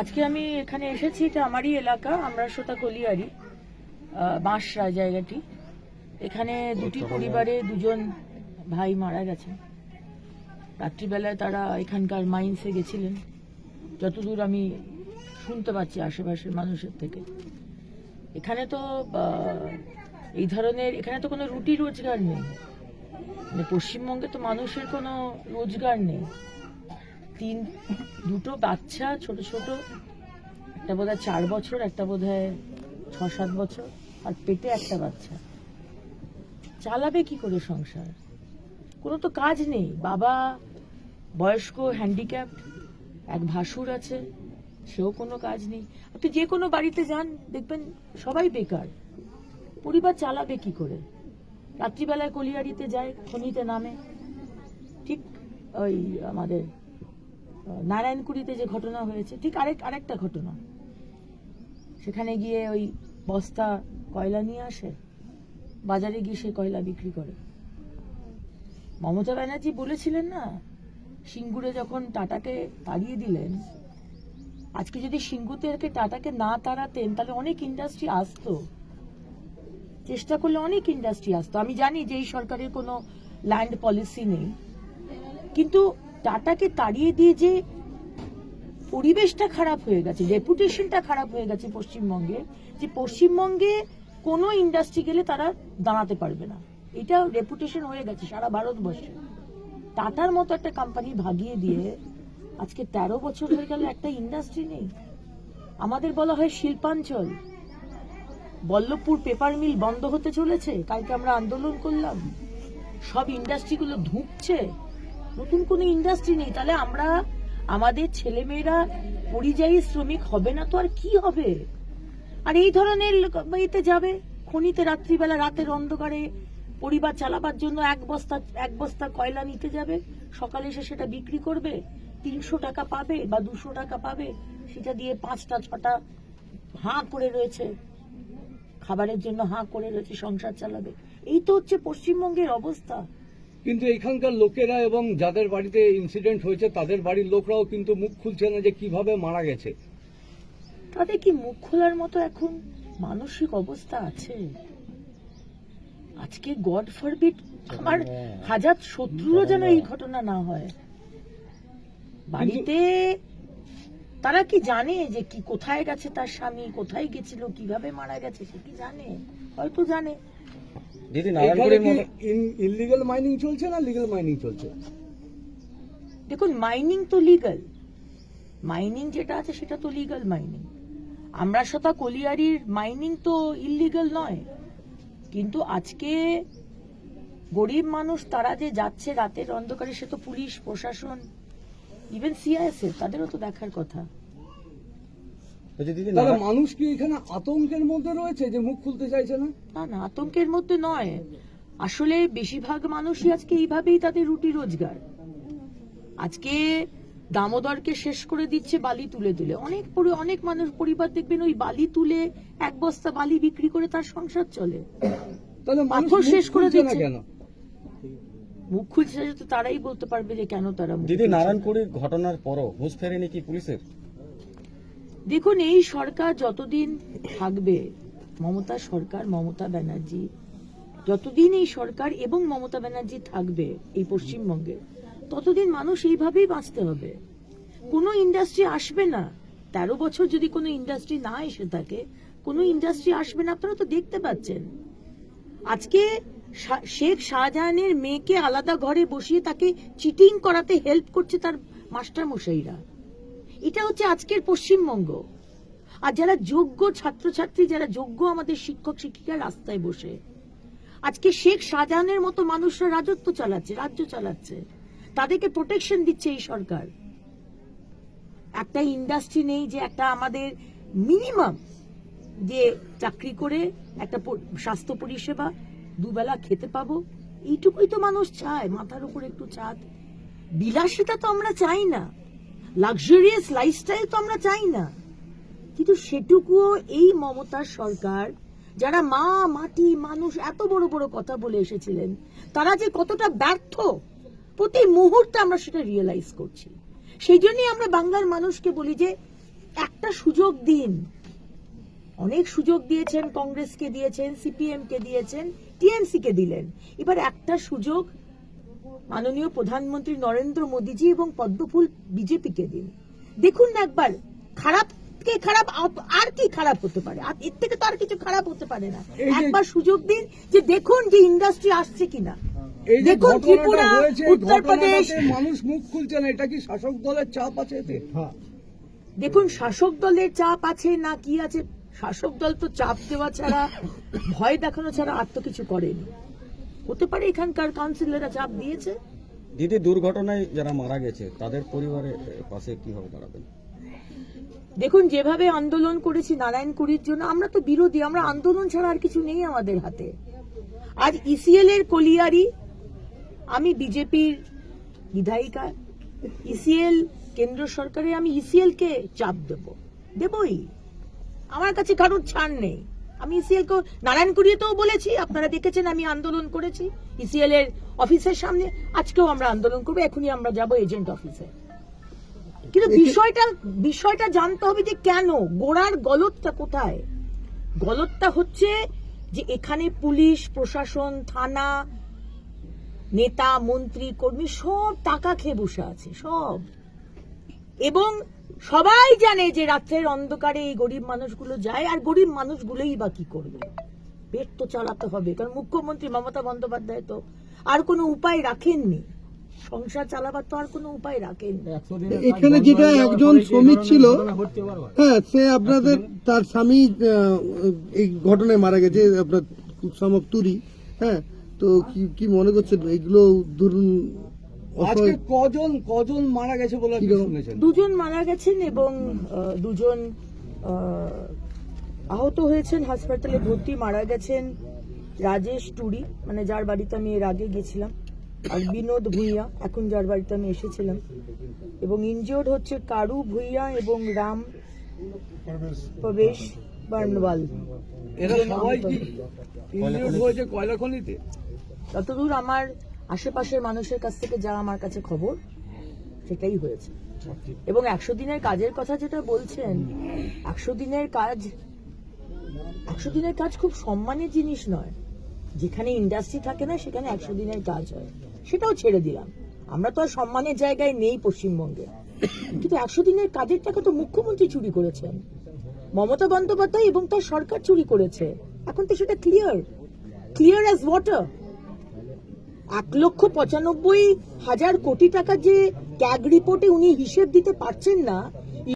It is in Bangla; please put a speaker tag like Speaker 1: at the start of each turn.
Speaker 1: আজকে আমি এখানে এসেছি এটা আমারই এলাকা আমরা সোতা কলিয়ারি বাঁশরা জায়গাটি। এখানে দুটি পরিবারে দুজন ভাই মারা গেছেন। রাত্রিবেলায় তারা এখানকার মাইন্সে গেছিলেন। যতদূর আমি শুনতে পাচ্ছি আশেপাশের মানুষের থেকে। এখানে তো এই ধরনের এখানে তো কোনো রুটি রোজগার নেই। মানে পশ্চিমবঙ্গে তো মানুষের কোনো রোজগার নেই। তিন, দুটো বাচ্চা, ছোট ছোট। একটা বোধহয় চার বছর, একটা বোধহয় ছ, সাত বছর। আর পেটে একটা বাচ্চা। চালাবে কি করে সংসার? কোনো তো কাজ নেই। বাবা বয়স্ক হ্যান্ডিক্যাপ এক ভাসুর আছে, সেও কোনো কাজ নেই। আপনি যে কোনো বাড়িতে যান, দেখবেন সবাই বেকার। পরিবার চালাবে কি করে? রাত্রিবেলায় কলিয়ারিতে যায়, খনিতে নামে। ঠিক ওই আমাদের নারায়ণকুড়িতে যে ঘটনা হয়েছে, ঠিক আরেক, আরেকটা ঘটনা। সেখানে গিয়ে ওই বস্তা কয়লা নিয়ে আসে, বাজারে গিয়ে সে কয়লা বিক্রি করে। মমতা ব্যানার্জি বলেছিলেন না, সিঙ্গুরে যখন টাটাকে তাড়িয়ে দিলেন, আজকে যদি সিঙ্গুতে টাটাকে না তাড়াতেন, তাহলে অনেক ইন্ডাস্ট্রি আসতো। চেষ্টা করলে অনেক ইন্ডাস্ট্রি আসতো। আমি জানি যে এই সরকারের কোনো ল্যান্ড পলিসি নেই। কিন্তু টাটাকে তাড়িয়ে দিয়ে যে পরিবেশটা খারাপ হয়ে গেছে রেপুটেশনটা খারাপ হয়ে গেছে পশ্চিমবঙ্গে, যে পশ্চিমবঙ্গে কোনো ইন্ডাস্ট্রি গেলে তারা দাঁড়াতে পারবে না। এটা রেপুটেশন হয়ে গেছে সারা ভারতবর্ষে। টাটার মতো একটা কোম্পানি ভাগিয়ে দিয়ে আজকে তেরো বছর হয়ে গেল একটা ইন্ডাস্ট্রি নেই। আমাদের বলা হয় শিল্পাঞ্চল। বল্লভপুর পেপার মিল বন্ধ হতে চলেছে, কালকে আমরা আন্দোলন করলাম। সব ইন্ডাস্ট্রিগুলো ধুঁকছে। নতুন কোনো ইন্ডাস্ট্রি নেই, তাহলে আমরা আমাদের ছেলেমেয়েরা পরিযায়ী শ্রমিক হবে না তো আর কি হবে? আর এই ধরনের ইয়েতে যাবে, খনিতে রাত্রিবেলা রাতের অন্ধকারে পরিবার চালাবার জন্য এক বস্তা এক বস্তা কয়লা নিতে যাবে, সকালে এসে সেটা বিক্রি করবে, তিনশো টাকা পাবে বা দুশো টাকা পাবে, সেটা দিয়ে পাঁচটা, ছটা হাঁ করে রয়েছে, খাবারের জন্য হাঁ করে রয়েছে, সংসার চালাবে। এই তো হচ্ছে পশ্চিমবঙ্গের অবস্থা।
Speaker 2: কিন্তু এখানকার লোকেরা এবং যাদের বাড়িতে ইনসিডেন্ট হয়েছে তাদের বাড়ির লোকরাও কিন্তু মুখ খুলছে না যে কীভাবে মারা গেছে।
Speaker 1: তাদের কি মুখ খোলার মতো এখন মানসিক অবস্থা আছে? আজকে গড ফরবিট আমার হাজার শত্রুরও যেন এই ঘটনা না হয়। বাড়িতে তারা কি জানে যে কি কোথায় গেছে তার স্বামী কোথায় গেছিল কীভাবে মারা গেছে সে কি জানে? হয়তো জানে।
Speaker 3: দিদি নারায়ণপুরের মতো
Speaker 2: মাইনিং চলছে না লিগাল মাইনিং চলছে?
Speaker 1: দেখুন মাইনিং তো লিগাল মাইনিং যেটা আছে সেটা তো লিগাল মাইনিং আমরা শতা কলিয়ারির মাইনিং তো ইললিগাল নয়। কিন্তু আজকে গরিব মানুষ তারা যে যাচ্ছে রাতের অন্ধকারে সে তো পুলিশ প্রশাসন ইভেন সিআইএসএফ তাদেরও তো দেখার কথা।
Speaker 2: তাহলে মানুষ কি এখানে আতঙ্কের মধ্যে রয়েছে যে মুখ খুলতে চাইছে না?
Speaker 1: না না আতঙ্কের মধ্যে নয়। আসলে বেশিরভাগ মানুষই আজকে এইভাবেই তাদের রুটি রোজগার। আজকে দামোদরকে শেষ করে দিচ্ছে বালি তুলে তুলে। অনেক পরি- অনেক মানুষ পরিবার দেখবেন ওই বালি তুলে এক বস্তা বালি বিক্রি করে তার সংসার চলে।
Speaker 2: তাহলে
Speaker 1: পাথর শেষ করে দিচ্ছে।
Speaker 2: কেন?
Speaker 1: মুখ খুলছে তো তারাই বলতে পারবে যে কেন তারা
Speaker 3: দিদি নারায়ণপুরের ঘটনার পরও হুঁশ ফেরেনি কি পুলিশের?
Speaker 1: দেখুন, এই সরকার যতদিন থাকবে, মমতা সরকার, মমতা ব্যানার্জি, যতদিন এই সরকার এবং মমতা ব্যানার্জি থাকবে এই পশ্চিমবঙ্গে, ততদিন মানুষ এইভাবেই বাঁচতে হবে। কোনো ইন্ডাস্ট্রি আসবে না। তেরো বছর যদি কোনো ইন্ডাস্ট্রি না এসে থাকে, কোনো ইন্ডাস্ট্রি আসবে না, আপনারা তো দেখতে পাচ্ছেন। আজকে শেখ শাহজাহানের মেয়েকে আলাদা ঘরে বসিয়ে তাকে চিটিং করাতে হেল্প করছে তার মাস্টার মশাইরা এটা হচ্ছে আজকের পশ্চিমবঙ্গ। আর যারা যোগ্য ছাত্রছাত্রী, যারা যোগ্য আমাদের শিক্ষক, শিক্ষিকা রাস্তায় বসে, আজকে শেখ শাহজাহানের মতো মানুষরা রাজত্ব চালাচ্ছে, রাজ্য চালাচ্ছে। তাদেরকে প্রোটেকশন দিচ্ছে এই সরকার। একটা ইন্ডাস্ট্রি নেই যে একটা আমাদের মিনিমাম যে চাকরি করে, একটা স্বাস্থ্য পরিষেবা দুবেলা খেতে পাবো। এইটুকুই তো মানুষ চায়, মাথার উপর একটু ছাদ বিলাসিতা তো আমরা চাই না। লাক্সারিয়াস লাইফস্টাইল তো আমরা চাই না। কিন্তু সেটুকুও এই মমতার সরকার, যারা মা, মাটি, মানুষ এত বড় বড় কথা বলে এসেছিলেন, তারা যে কতটা ব্যর্থ, প্রতি মুহূর্তে আমরা সেটা রিয়েলাইজ করছি। সেই জন্যই আমরা বাংলার মানুষকে বলি যে, একটা সুযোগ দিন। অনেক সুযোগ দিয়েছেন, কংগ্রেসকে দিয়েছেন সিপিএম কে দিয়েছেন টিএমসি কে দিলেন। এবার একটা সুযোগ মাননীয় প্রধানমন্ত্রী নরেন্দ্র মোদীজি এবং পদ্মফুল বিজেপিকে দিন। দেখুন না একবার খারাপ কে খারাপ আর কি খারাপ হতে পারে? আর এর থেকে তো আর কিছু খারাপ হতে পারে না। একবার সুযোগ দিন যে দেখুন যে ইন্ডাস্ট্রি আসছে কিনা। দেখুন ত্রিপুরা, উত্তরপ্রদেশ।
Speaker 2: মানুষ মুখ খুলছে না এটা কি শাসক দলের চাপ আছে এতে?
Speaker 1: দেখুন শাসক দলের চাপ আছে না কি আছে? শাসক দল তো চাপ দেওয়া ছাড়া ভয় দেখানো ছাড়া আর তো কিছু করেনি। হতে পারে এখানকার কাউন্সিলররা চাপ দিয়েছে?
Speaker 3: দিদি দুর্ঘটনায় যারা মারা গেছে তাদের পরিবারের পাশে কীভাবে দাঁড়াবেন?
Speaker 1: দেখুন যেভাবে আন্দোলন করেছি নারায়ণকুড়ির জন্য আমরা তো বিরোধী আমরা আন্দোলন ছাড়া আর কিছু নেই আমাদের হাতে। আজ ইসিএল এর কলিয়ারি আমি বিজেপির বিধায়িকা ইসিএল কেন্দ্র সরকারে আমি ইসিএল কে চাপ দেব। দেবই। আমার কাছে কারোর ছাড় নেই। আমি ইসিএল কে নারায়ণকুড়িতেও বলেছি আপনারা দেখেছেন আমি আন্দোলন করেছি। ইসিএল এর অফিসের সামনে আজকেও আমরা আন্দোলন করব এখনই আমরা যাব এজেন্ট অফিসে। কিন্তু বিষয়টা বিষয়টা জানতে হবে যে কেন? গোড়ার গলতটা কোথায়? গলতটা হচ্ছে যে এখানে পুলিশ প্রশাসন থানা নেতা মন্ত্রী কর্মী সব টাকা খেয়ে বসে আছে সব। এবং সবাই জানে যে রাত্রের অন্ধকারে এই গরিব মানুষগুলো যায় আর গরিব মানুষগুলোই বা কি করবে? পেট তো চালাতে হবে কারণ মুখ্যমন্ত্রী মমতা বন্দ্যোপাধ্যায় তো আর কোনো উপায় রাখেননি। সংসার চালাবার তো আর কোনো উপায় রাখেননি।
Speaker 4: এখানে যেটা একজন শ্রমিক ছিল হ্যাঁ সে আপনাদের তার স্বামী এই ঘটনায় মারা গেছে আপনার সমক তুরি হ্যাঁ তো কি কি মনে করছেন? এগুলো ধরুন
Speaker 2: আজকে কজন কজন মারা গেছে বলে শুনেছেন?
Speaker 1: দুজন মারা গেছেন এবং দুজন আহত হয়েছেন হাসপাতালে ভর্তি মারা গেছেন রাজেশ টুরি মানে যার বাড়িতে আমি এর আগে গেছিলাম আর বিনোদ ভুইয়া এখন যার বাড়িতে আমি এসেছিলাম। এবং ইনজিওর্ড হচ্ছে কারু ভুইয়া এবং রাম প্রবেশ বার্নওয়াল।
Speaker 2: এরা সবাই কি ইনজিউর্ড হয়েছে কয়লা খনিতে?
Speaker 1: যতদূর আমার আশেপাশের মানুষের কাছ থেকে যা আমার কাছে খবর সেটাই হয়েছে। এবং একশো দিনের কাজের কথা যেটা বলছেন একশো দিনের কাজ একশো দিনের কাজ খুব সম্মানের জিনিস নয়। যেখানে ইন্ডাস্ট্রি থাকে না সেখানে একশো দিনের কাজ হয়। সেটাও ছেড়ে দিলাম। আমরা তো আর সম্মানের জায়গায় নেই পশ্চিমবঙ্গে। কিন্তু একশো দিনের কাজের টাকা তো মুখ্যমন্ত্রী চুরি করেছেন। মমতা বন্দ্যোপাধ্যায় এবং তার সরকার চুরি করেছে। এখন তো সেটা ক্লিয়ার ক্লিয়ার অ্যাজ ওয়াটার এক লক্ষ পঁচানব্বই হাজার কোটি টাকা যে ক্যাগ রিপোর্টে উনি হিসেব দিতে পারছেন না